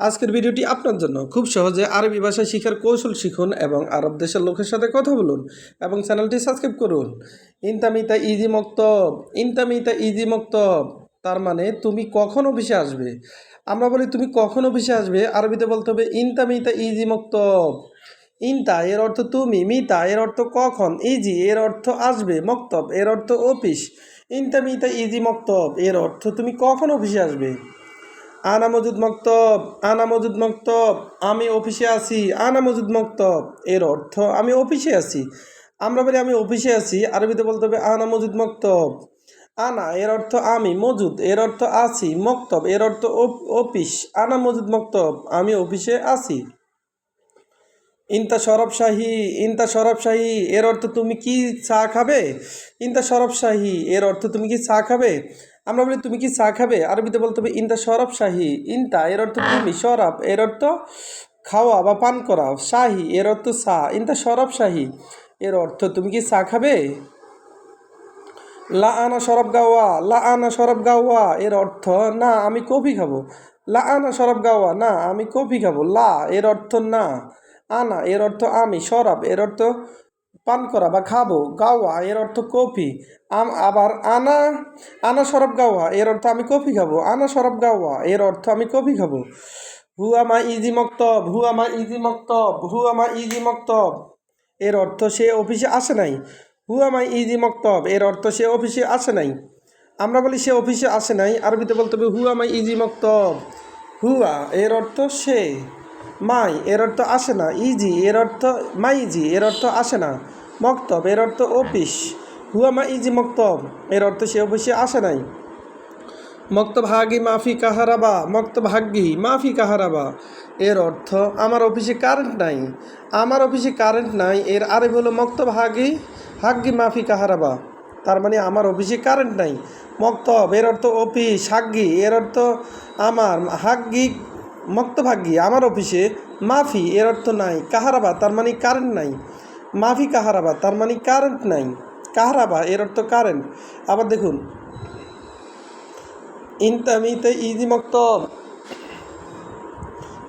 আজকের ভিডিওটি আপনার জন্য। খুব সহজে আরবি ভাষা শিখার কৌশল শিখুন এবং আরব দেশের লোকের সাথে কথা বলুন এবং চ্যানেলটি সাবস্ক্রাইব করুন। ইনতামিতা ইজি মক্তব, ইনতামিতা ইজি মক্তব, তার মানে তুমি কখন অফিসে আসবে? আমরা বলি তুমি কখন অফিসে আসবে? আরবিতে বলতে হবে ইনতামিতা ইজি মক্তব। ইনতা এর অর্থ তুমি, মিতা এর অর্থ কখন, ইজি এর অর্থ আসবে, মক্তব এর অর্থ অফিস। ইনতামিতা ইজি মক্তব এর অর্থ তুমি কখন অফিসে আসবে? আনা মজুদ মক্তব, আনা মজুদ মক্তব, আমি অফিসে আছি, আনা মজুদ মক্তব। এর অর্থ, আমি অফিসে আছি। আমরা বলি আমি অফিসে আছি, আরবিতে বলতে হবে আনা মজুদ মক্তব। আনা, এর অর্থ আমি, মজুদ, এর অর্থ আছি, মক্তব, এর অর্থ অফিস। আনা মজুদ মক্তব, আমি অফিসে আছি। ইনতা সরব শাহী, ইনতা সরব শাহী, এর অর্থ তুমি কি চা খাবে? ইনতা সরব শাহী, এর অর্থ তুমি কি চা খাবে? আমরা বলি, তুমি কি চা খাবে? আরবিতে বলতে হবে, ইনতা সরব শাহী। ইনতা, এর অর্থ তুমি সরব এর অর্থ খাওয়া বা পান করা। শাহী, এর অর্থ চা। ইনতা সরব শাহী, এর অর্থ, তুমি কি চা খাবে? লা আনা সরব গাওয়া লা আনা সরব গাওয়া, এর অর্থ, না, আমি কফি খাব। লা আনা সরব গাওয়া, না, আমি কফি খাব। লা, এর অর্থ, না। আনা, এর অর্থ, আমি। সরব এর অর্থ পান করা বা খাব, গাওয়া, এর অর্থ কফি। আম আবার আনা আনা সরব গাওয়া, এর অর্থ আমি কফি খাব। আনা সরব গাওয়া, এর অর্থ আমি কফি খাব। হুয়ামা ইজি মক্তব হুয়ামা ইজি মক্তব হুয়ামা ইজি মক্তব, এর অর্থ সে অফিসে আসে নাই। হুয়ামাই ইজি মক্তব, এর অর্থ সে অফিসে আসে নাই। আমরা বলি সে অফিসে আসে নাই, আরবিতে বলতে হবে হুয়ামাই ইজি মক্তব। হুয়া এর অর্থ সে। মাই, এর অর্থ আসে না। ইজি, এর অর্থ মাই ইজি এর অর্থ আসে না। মক্তব, এর অর্থ অফিস। হুয়ামা ইজি মক্তব, এর অর্থ সে অফিসে আসে নাই। মক্তব হাগি মাফি কাহারাবা, মক্তব হাগ্গি মাফি কাহারাবা, এর অর্থ আমার অফিসে কারেন্ট নাই। আমার অফিসে কারেন্ট নাই, এর আরে হলো মক্তব হাগি হাগ্গি মাফি কাহারাবা। তার মানে আমার অফিসে কারেন্ট নাই। মক্তব, এর অর্থ অফিস হাগ্গি এর অর্থ আমার হাগ্গি মক্তব হাগ্গি আমার অফিসে মাফি, এর অর্থ নাই। কাহারাবা, তার মানে কারেন্ট নাই। মাফি কাহারাবা, তার মানে কারেন্ট নাই। কাহারাবা, এর অর্থ কারেন্ট আবার দেখুন। ইনতামিতে ইজি মক্তব।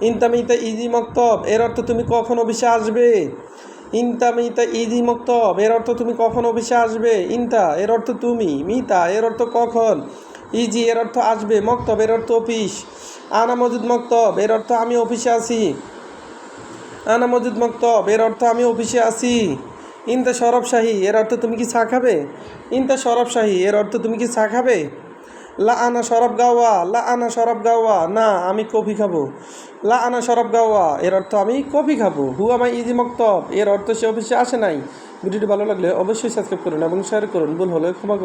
ইনতামিতে ইজি মক্তব, এর অর্থ তুমি কখন অফিসে আসবে। ইনতামিতে ইজি মক্তব, এর অর্থ তুমি কখন অফিসে আসবে। ইনতা, এর অর্থ তুমি। মিতা, এর অর্থ কখন। ইজি এর অর্থ আসবে। মক্তব, এর অর্থ অফিস। আনা মজুদ মক্তব, এর অর্থ আমি অফিসে আছি। আনা মজুদ মক্তব, এর অর্থ আমি অফিসে আছি। ইনতা সরব শাহী, এর অর্থ তুমি কি চা খাবে? ইনতা সরব শাহী, এর অর্থ তুমি কি চা খাবে? লা আনা সরব গাওয়া, লা আনা সরব গাওয়া, না, আমি কফি খাব। লা আনা সরব গাওয়া, এর অর্থ আমি কফি খাব। হু আমায় ইজি মক্তব, এর অর্থ সে অফিসে আসে নাই। ভিডিওটি ভালো লাগলে অবশ্যই সাবস্ক্রাইব করুন এবং শেয়ার করুন। ভুল হলে ক্ষমা করুন।